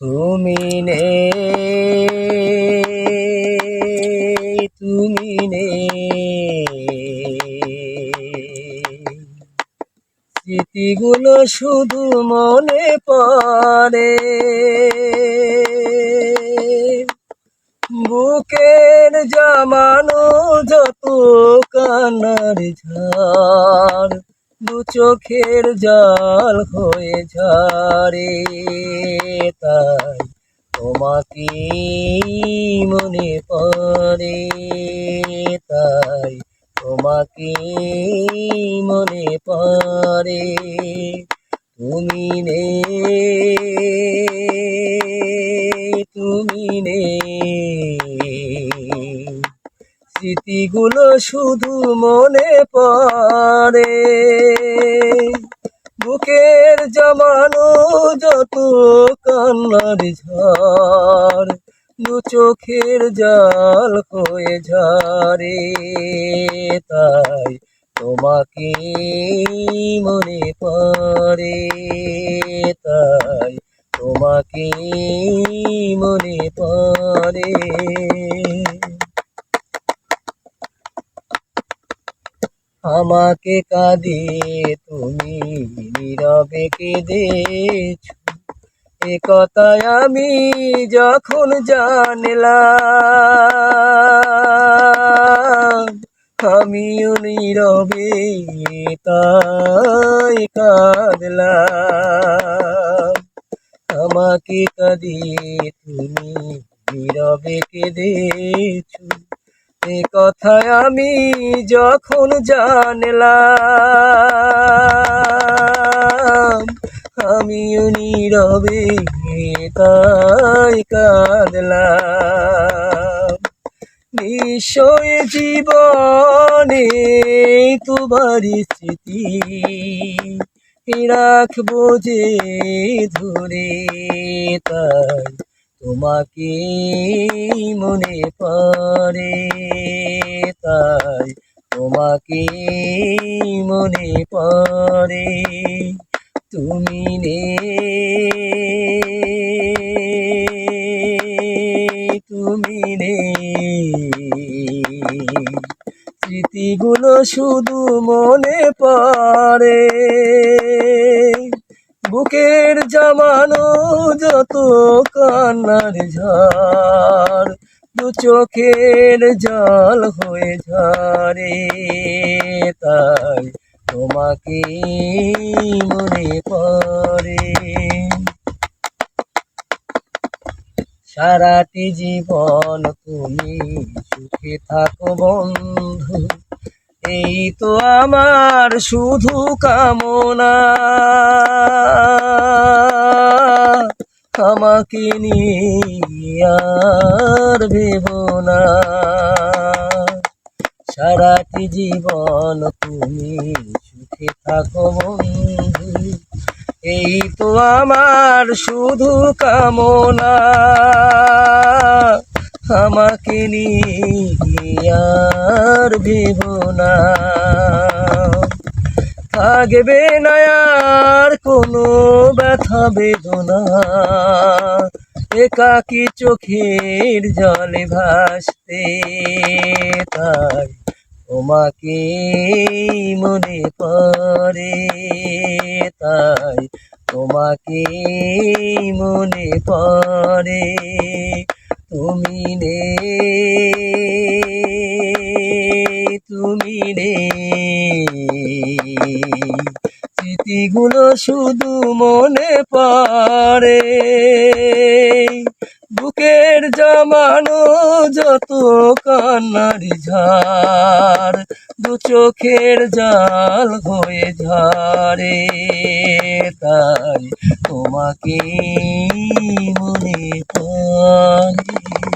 তুমি নে তুমি নে স্মৃতিগুলো শুধু মনে পড়ে। বুকের জামানো যত কানার ঝাড় দু চোখের জল হয়ে ঝরে, তাই তোমাকে মনে পড়ে, তাই তোমাকে মনে পড়ে। তুমি নে শুধু মনে পড়ে। বুকের জমানো যত কান্নার ঝড়, দু চোখের জল হয়ে ঝরে। তাই তোমাকে মনে পড়ে। তাই তোমাকে মনে পড়ে। আমাকে কাঁদিয়ে তুমি নীরবে কেঁদেছ। এ কথায় আমি যখন জানলাম, আমিও নীরবে তাই কাঁদলাম। আমাকে কাঁদিয়ে তুমি নীরবে কেঁদেছো। এ কথায় আমি যখন জানলাম, আমিও নীরবে তাই কাঁদলাম। নিশ্চয় জীবনে তোমারই স্মৃতি রাখব যে ধরে তাই তোমাকে মনে পড়ে তাই তোমাকে মনে পড়ে। তুমি নে তুমি নে স্মৃতিগুলো শুধু মনে পড়ে। বুকের জামানো যত কান্নার ঝড়, দু চোখের জল হয়ে ঝরে তাই তোমাকে মনে পড়ে। সারাটি জীবন তুমি সুখে থাকো বন্ধু এই তো আমার শুধু কামনা। আমাকে নিয়ে আর ভেব না। সারাটি জীবন তুমি সুখে থাকো বন্ধু। এই তো আমার শুধু কামনা। আমাকে নিয়ে আর ভেব না। থাকবে না আর কোনো ব্যথা, বেদনা। একাকি চোখের জলে ভাসতে তাই তোমাকে মনে পড়ে তাই তোমাকে মনে পড়ে তুমি নে তুমি নে স্মৃতিগুলো শুধু মনে পড়ে। বুকের জমানো যত কান্নার ঝাড়, দু চোখের জাল হয়ে ঝরে তাই তোমাকে মনে পড়ে